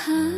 Huh?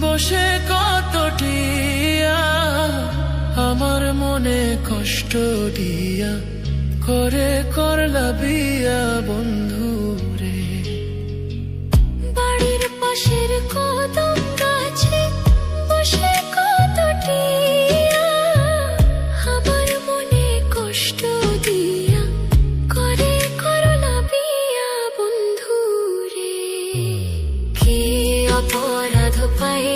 বসে কতটিয়া? আমার মনে কষ্ট দিয়া। করে করলা বিয়া বন্ধু রে বাড়ির পাশের কদম অপরাধ পাইয়া